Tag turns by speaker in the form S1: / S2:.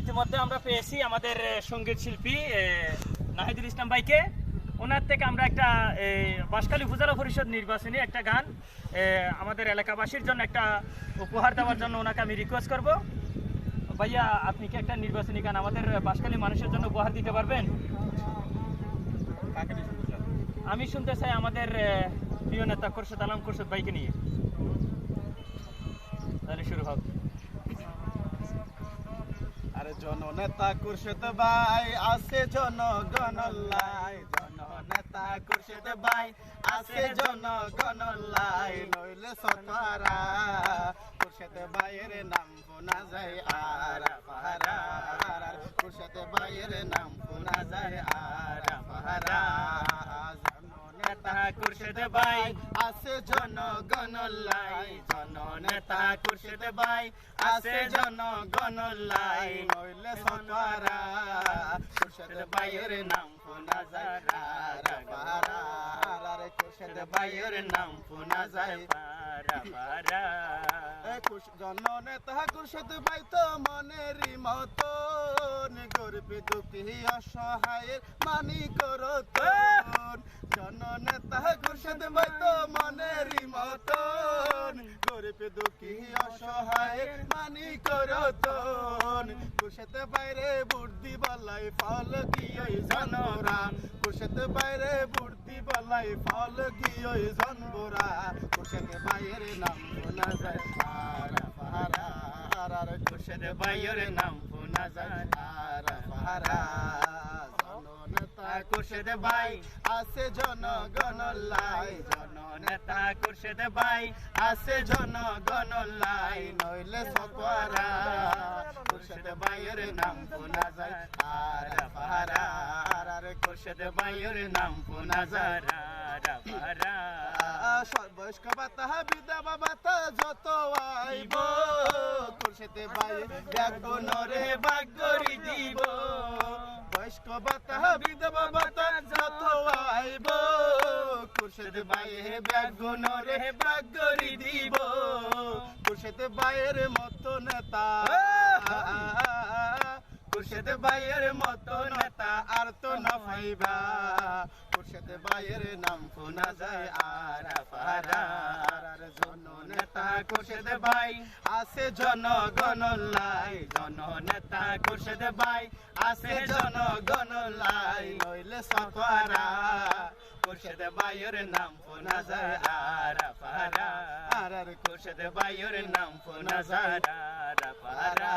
S1: ইতিমধ্যে আমরা পেয়েছি আমাদের সংগীত শিল্পী নাহিদুল ইসলাম ভাইকে। ওনার থেকে আমরা একটা বাঁশখালী উপজেলা পরিষদ নির্বাচনী একটা গান আমাদের এলাকাবাসীর জন্য একটা উপহার দেওয়ার জন্য ওনাকে আমি রিকোয়েস্ট করব। ভাইয়া আপনি কি একটা নির্বাচনী গান আমাদের বাঁশখালী মানুষের জন্য উপহার দিতে পারবেন? আমি শুনতে চাই আমাদের প্রিয় নেতা খোরশেদ আলম খোরশেদ ভাইকে নিয়ে। তাহলে শুরু
S2: আরে জননেতা কুরশেদ ভাই, আছে জনগণলাই জননেতা কুরশেদ ভাই, আছে জনগণলাই নইলে সতারা। কুরশেদ ভাইয়ের নাম শোনা যায় আর পাহারা কুরশেদ ভাইয়ের নাম শোনা যায় আর পাহারা
S1: খুরশেদ ভাই।
S2: আছে জনগণল্লাই জননেতা কুরশেদ ভাই। আছে জনগণল্লাই নইলে সরকারা কুরশেদ ভাইয়ের নাম শোনা যায় রা পারা রে কুরশেদ ভাইয়ের নাম শোনা যায়
S1: পারা পারা
S2: জননেতা কুরশেদ ভাই তো মনেরই মতন। গরিবী দুঃখী অসহায়ের মানি করতন জননেতা কুরশেদ ভাই তো মনেরই মতন। দুঃখী অসহায়ের মানি করতন। কুরশেদ বাইরে বুদ্ধি বলাই, ফল কি ওই জনরা? কুরশেদ বাইরে বুদ্ধি বলাই, ফল কি ওই জনবরা কুরশেদ বাইরের নাম শোনা যায় পাহারা পাহারা। আর কুরশেদ বাইরের নাম শোনা যায় পাহারা পাহারা। কুরশেদ ভাই, আছে জনগণ লাই, জননেতা কুরশেদ ভাই, আছে জনগণ লাই, নইলে সকরা কুরশেদ ভাইয়ের নাম শোনা যায় পাহারা পাহারা আর কুরশেদ ভাইয়ের নাম শোনা যায়
S1: পারা পারা
S2: সর্বস্ক বাতা বিধবা বাতা যত আইব। কুরশেতে ভাই বাগরি দিব বয়স্ক দিব। কুরশেতে ভাইয়ের মতো নেতা কুরশেদ ভাইয়ের মতো নেতা আর তো না পাইবা কুরশেদ ভাইয়ের নাম শোনা যায় আর জন নেতা ভাই। আছে জনগণ লাই জন নেতা কুরশেদ ভাই। আছে জনগণ লাই, নইলে সকরা কুরশেদ ভাইয়ের নাম শোনা যায় আর পারা আর কুরশেদ ভাইয়ের নাম যায় আর পারা